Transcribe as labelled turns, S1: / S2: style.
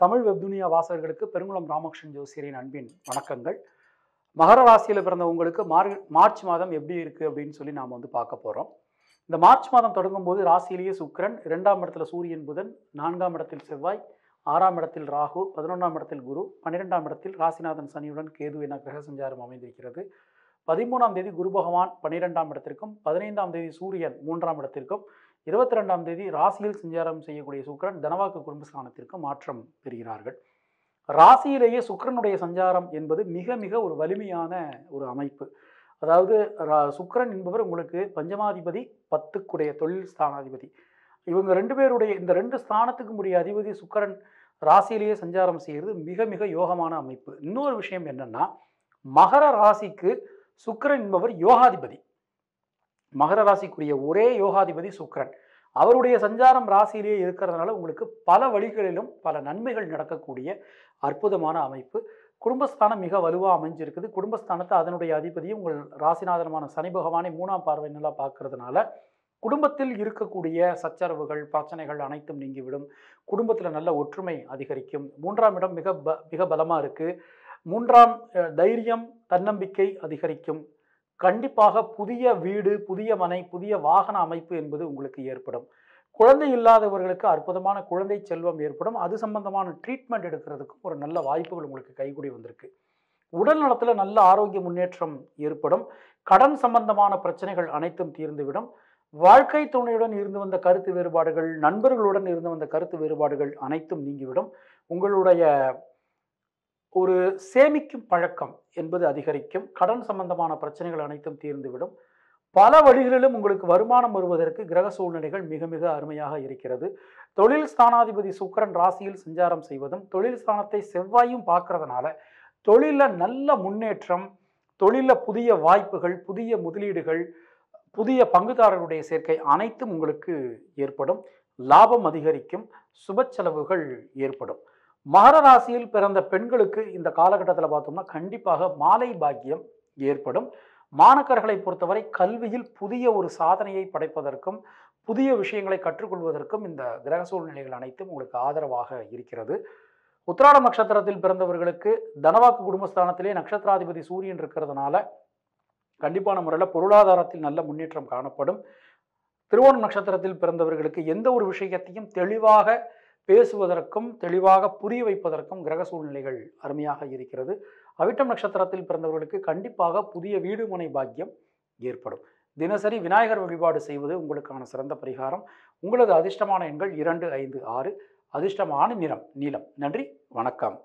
S1: தமிழ் வெப்துனியா வாசகர்களுக்கு பெருங்குளம் ராமகிருஷ்ணன் ஜோசியரின் அன்பின் வணக்கங்கள். மகர ராசியில் பிறந்த உங்களுக்கு மார் மார்ச் மாதம் எப்படி இருக்குது அப்படின்னு சொல்லி நாம் வந்து பார்க்க போகிறோம் இந்த மார்ச் மாதம் தொடங்கும் போது ராசியிலேயே சுக்கிரன் இரண்டாம் இடத்துல சூரியன் புதன் நான்காம் இடத்தில் செவ்வாய் ஆறாம் இடத்தில் ராகு பதினொன்றாம் இடத்தில் குரு பன்னிரெண்டாம் இடத்தில் ராசிநாதன் சனியுடன் கேது என கிரக சஞ்சாரம் அமைந்திருக்கிறது. பதிமூணாம் தேதி குரு பகவான் பன்னிரெண்டாம் இடத்திற்கும் பதினைந்தாம் தேதி சூரியன் மூன்றாம் இடத்திற்கும் இருபத்தி ரெண்டாம் தேதி ராசியில் சஞ்சாரம் செய்யக்கூடிய சுக்கிரன் தனவாக்கு குடும்பஸ்தானத்திற்கு மாற்றம் பெறுகிறார்கள். ராசியிலேயே சுக்கிரனுடைய சஞ்சாரம் என்பது மிக மிக ஒரு வலிமையான ஒரு அமைப்பு. அதாவது ரா- சுக்கிரன் என்பவர் உங்களுக்கு பஞ்சமாதிபதி பத்துக்குடைய தொழில் ஸ்தானாதிபதி. இவங்க ரெண்டு பேருடைய இந்த ரெண்டு ஸ்தானத்துக்கும் உரிய அதிபதி சுக்கிரன் ராசியிலேயே சஞ்சாரம் செய்கிறது மிக மிக யோகமான அமைப்பு. இன்னொரு விஷயம் என்னன்னா மகர ராசிக்கு சுக்கிரன் என்பவர் யோகாதிபதி. மகர ராசிக்குரிய ஒரே யோகாதிபதி சுக்கரன். அவருடைய சஞ்சாரம் ராசியிலேயே இருக்கிறதுனால உங்களுக்கு பல வழிகளிலும் பல நன்மைகள் நடக்கக்கூடிய அற்புதமான அமைப்பு. குடும்பஸ்தானம் மிக வலுவாக அமைஞ்சிருக்குது. குடும்பஸ்தானத்தை அதனுடைய அதிபதியும் உங்கள் ராசிநாதனமான சனி பகவானை மூணாம் பார்வை நல்லா பார்க்கறதுனால குடும்பத்தில் இருக்கக்கூடிய சச்சரவுகள் பிரச்சனைகள் அனைத்தும் நீங்கிவிடும். குடும்பத்தில் நல்ல ஒற்றுமை அதிகரிக்கும். மூன்றாம் இடம் மிக ப மிக பலமாக இருக்குது மூன்றாம் தைரியம் தன்னம்பிக்கை அதிகரிக்கும். கண்டிப்பாக புதிய வீடு புதிய மனை புதிய வாகன அமைப்பு என்பது உங்களுக்கு ஏற்படும். குழந்தை இல்லாதவர்களுக்கு அற்புதமான குழந்தை செல்வம் ஏற்படும். அது சம்பந்தமான ட்ரீட்மெண்ட் எடுக்கிறதுக்கும் ஒரு நல்ல வாய்ப்புகள் உங்களுக்கு கைகூடி வந்திருக்கு. உடல் நலத்தில் நல்ல ஆரோக்கிய முன்னேற்றம் ஏற்படும். கடன் சம்பந்தமான பிரச்சனைகள் அனைத்தும் தீர்ந்துவிடும். வாழ்க்கை துணையுடன் இருந்து வந்த கருத்து வேறுபாடுகள் நண்பர்களுடன் இருந்து வந்த கருத்து வேறுபாடுகள் அனைத்தும் நீங்கிவிடும். உங்களுடைய ஒரு சேமிக்கும் பழக்கம் என்பது அதிகரிக்கும். கடன் சம்பந்தமான பிரச்சனைகள் அனைத்தும் தீர்ந்துவிடும். பல வழிகளிலும் உங்களுக்கு வருமானம் வருவதற்கு கிரக சூழ்நிலைகள் மிக மிக அருமையாக இருக்கிறது. தொழில் ஸ்தானாதிபதி சுக்கிரன் ராசியில் சஞ்சாரம் செய்வதும் தொழில் ஸ்தானத்தை செவ்வாயும் பார்க்கறதுனால தொழிலில் நல்ல முன்னேற்றம் தொழிலில் புதிய வாய்ப்புகள் புதிய முதலீடுகள் புதிய பங்குதாரர்களுடைய சேர்க்கை அனைத்தும் உங்களுக்கு ஏற்படும். லாபம் அதிகரிக்கும். சுப செலவுகள் ஏற்படும். மகர ராசியில் பிறந்த பெண்களுக்கு இந்த காலகட்டத்தில் பார்த்தோம்னா கண்டிப்பாக மாலை பாக்கியம் ஏற்படும். மாணக்கர்களை பொறுத்தவரை கல்வியில் புதிய ஒரு சாதனையை படைப்பதற்கும் புதிய விஷயங்களை கற்றுக்கொள்வதற்கும் இந்த கிரக சூழ்நிலைகள் அனைத்தும் உங்களுக்கு ஆதரவாக இருக்கிறது. உத்திராட நட்சத்திரத்தில் பிறந்தவர்களுக்கு தனவாக்கு குடும்பஸ்தானத்திலே நட்சத்திராதிபதி சூரியன் இருக்கிறதுனால கண்டிப்பான முறையில் பொருளாதாரத்தில் நல்ல முன்னேற்றம் காணப்படும். திருவோணம் நட்சத்திரத்தில் பிறந்தவர்களுக்கு எந்த ஒரு விஷயத்தையும் தெளிவாக பேசுவதற்கும் தெளிவாக புரிய வைப்பதற்கும் கிரக சூழ்நிலைகள் அருமையாக இருக்கிறது. அவிட்டம் நட்சத்திரத்தில் பிறந்தவர்களுக்கு கண்டிப்பாக புதிய வீடுமனை பாக்கியம் ஏற்படும். தினசரி விநாயகர் வழிபாடு செய்வது உங்களுக்கான சிறந்த பரிகாரம். உங்களது அதிர்ஷ்டமான எண்கள் இரண்டு ஐந்து ஆறு. அதிர்ஷ்டமான நிறம் நீளம் நன்றி வணக்கம்.